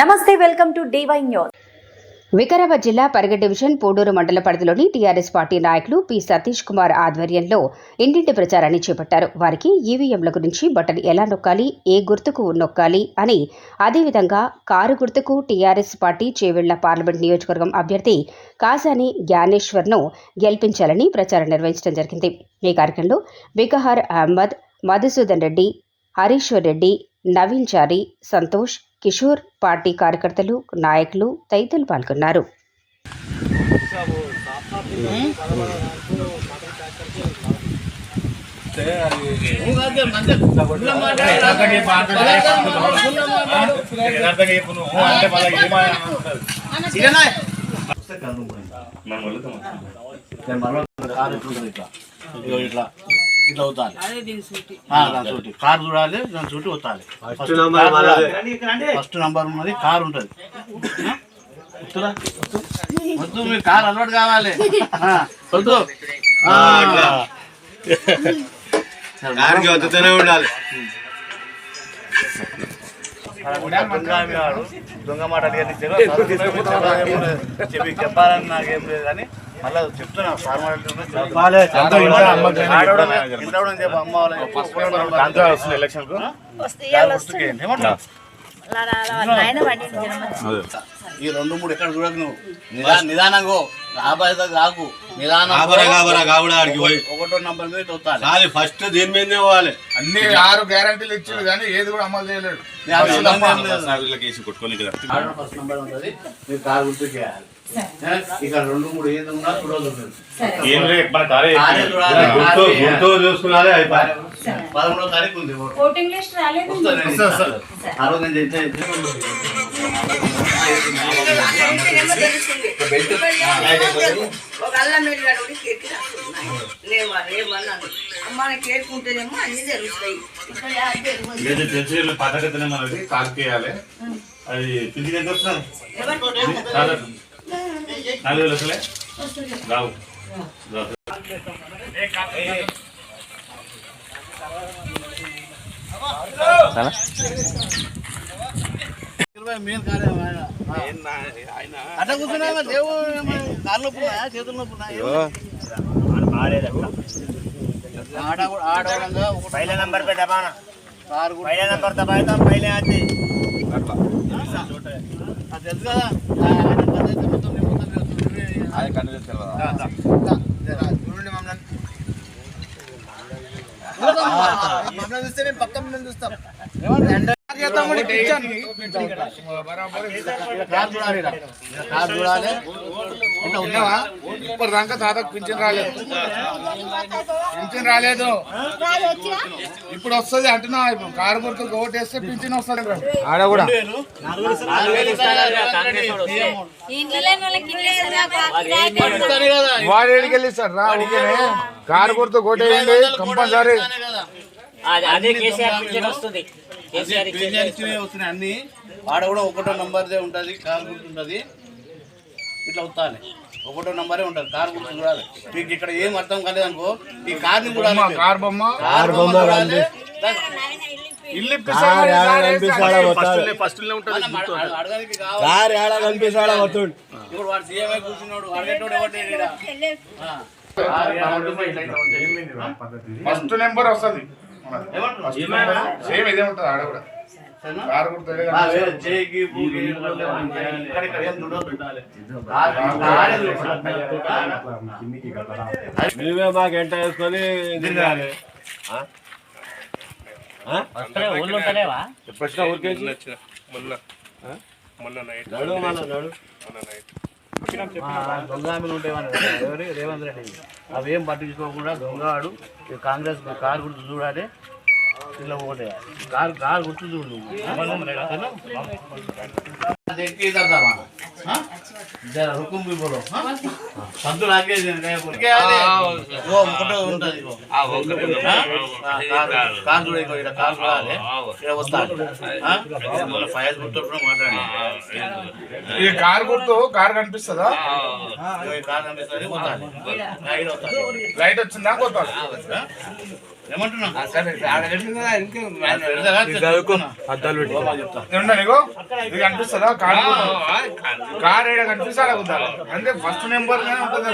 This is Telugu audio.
నమస్తే welcome to DY news. Vikarabad జిల్లా పరిగె డివిజన్ పోడూరు మండల పరిధిలోని టీఆర్ఎస్ పార్టీ నాయకులు పి. సతీష్ కుమార్ ఆధ్వర్యంలో ఇంటింటి ప్రచారాన్ని చేపట్టారు. వారికి ఈవీఎంల గురించి బటన్ ఎలా నొక్కాలి ఏ గుర్తుకు నొక్కాలి అని అదేవిధంగా కారు గుర్తుకు టీఆర్ఎస్ పార్టీ చేవెళ్ళ పార్లమెంట్ నియోజకవర్గం అభ్యర్థి కాసాని జ్ఞానేశ్వర్ను గెలిపించాలని ప్రచారం నిర్వహించడం జరిగింది. ఈ కార్యక్రమంలో వికహార్ అహ్మద్ మధుసూదన్ రెడ్డి హరీశ్వర్ రెడ్డి నవీన్ చారి సంతోష్ కిషోర్ పార్టీ కార్యకర్తలు నాయకులు తదితరులు పాల్గొన్నారు. ఇట్లా ఇట్లా అవుతాలి దాని చుట్టూ కారు చూడాలి దాని చుట్టూ అవుతాలి ఫస్ట్ నంబర్ ఉన్నది కారు ఉంటుంది? వద్దు మీ కారు అలవాటు కావాలి. ఆ, వద్దు. కారికి వద్దుతూనే ఉండాలి దొంగ ఆమె వాడు. దొంగ మాట అడిగేది తెలియదు. చదువు తీసుకొచ్చాడు, ఏం లేదు. చెప్పి చెప్పాలని నాకేం లేదు కానీ మళ్ళీ చెప్తున్నా చెప్పు అమ్మ వాళ్ళని ఈ రెండు మూడు ఎక్కడ చూడకు నువ్వు నిదా నిదానంగా నిదానం ఒకటో నంబర్ మీద ఫస్ట్ దీని మీదనే పోవాలి అన్ని ఆరు గ్యారంటీలు ఇచ్చిండు కానీ ఏది కూడా అమలు చేయలేడు ఫస్ట్ నంబర్ ఉంటుంది మీరు కారు గుర్తు చేయాలి ఇక్కడ రెండు మూడు ఏది ఉన్నా చూడదు ఏం లేదు మన కారే కారే పదమూడో తారీఖు ఉంది ఓటు. ఓటింగ్ లిస్ట్ రాలేదు. ఆ రోజు నేను చేస్తే ఒక అల్లం వెళ్ళాడు కేక్ లేవా లేవన్నాను అమ్మాయి కేరుకుంటేనేమో అన్ని తెలుస్తాయి ఇక్కడ యాడ్ తెలియదు. లేదు తెలిసి వీళ్ళు పథకతనే మనది కాల్కేయాలి అది పింఛన్ ఎంత నాలుగు వస్తలే రావు రావు. ఇరవై మెయిన్ కారే ఆయన. అట్లా కూర్చున్నా దేవుడు ఏమన్నా కాళ్ళు నొప్పులు ఉన్నాయా? చేతులు నొప్పులు ఉన్నాయా? ఆడ కూడా- ఆడవాళ్ళంగా ఒకటి पहले नंबर पे दबाना కారు కూడా पहले नंबर दबाए तो पहले आते అది తెలుసు కదా ఆ, ఆయన పద్ధతి మొత్తం నీ మొత్తం తెలుసు. చూస్తే మేము పక్క మేము చూస్తాం ఏమంటే చేద్దాం కూడా కిచెన్. కారు చూడాలి ఈడ. ఈడ కారు చూడాలి ఇట్లా ఉన్నావా ఇప్పుడు దాకా తాతకు పింఛన్ రాలేదు పింఛన్ రాలేదు ఇప్పుడు వస్తుంది అంటున్నా ఇప్పుడు కారు గుర్తు ఓటేస్తే పింఛన్ వస్తుంది ఆడ కూడా నాలుగు వేలు ఇస్తాడు ఇస్తాడు కదా. వాడు ఏడికి వెళ్ళిస్తాడు రా కారు గుర్తు కోటేయండి కంపల్సరీ అదే కేసీఆర్ పింఛన్ వస్తుంది. కేసీఆర్ అన్ని పింఛన్ ఇచ్చినవి వస్తున్నాయి అన్ని. ఆడ కూడా ఒకటో నంబర్దే ఉంటుంది కారు గుర్తు ఉంటుంది ఇట్లా వస్తాను ఒకటో నంబరే ఉంటుంది కారు గుర్తు చూడాలి మీకు ఇక్కడ ఏం అర్థం కాలేదు అనుకో ఈ కార్ని కూడా కారు బొమ్మ? కారు బొమ్మ చూడాలి. ఇల్లు ఇప్పిస్తాడు అడగడానికి కావాలి. ఇప్పుడు వాడు సీఎంఐ కూర్చున్నాడు అడిగేటోడు ఎవరు లేడు ఈడ. ఆ. ఫస్ట్ నెంబర్ వస్తుంది? సేమ్ ఇదే ఉంటుంది ఆడ కూడా. మాకు ఎంట వేసుకొని తిరగాలి. ఊళ్ళో ఉంటలేవా ఎప్పుడొచ్చినా ఊరికేసి నడు మన నడు. ఆ, దొంగ ఎవరు? రేవంత్ రెడ్డి. అవి ఏం పట్టించుకోకుండా దొంగవాడు. కాంగ్రెస్ కారు గుర్తు చూడాలి. ఇలా ఒకటే కారు కారు గుర్తు చూడు. देख के इधर दबाना हाँ? जरा हुकुम भी बोलो हाँ? संतुल आगे बोल के आगे वो ఒకటే ఉంటది ఇగో. हाँ? ఆ, కాలు కాలు చూడ ఇగో, ఈడ కాలు చూడాలి ఇక్కడ వస్తాను మన ఫైల్ గుర్తున్నప్పుడు మాట్లాడండి ఈ కారు గుర్తు కారు కనిపిస్తుందా ఇగో ఈ కాలు కనిపిస్తుంది వస్తాను ఈడ వస్తాను లైట్ వచ్చిందా కొత్త ఏమంటున్నా చెప్తా ఏమన్నా నీకు ఇది కనిపిస్తుందా కారు ఏడ కనిపిస్తా అడుగుతా అంటే ఫస్ట్ నెంబర్ ఉంటుంది.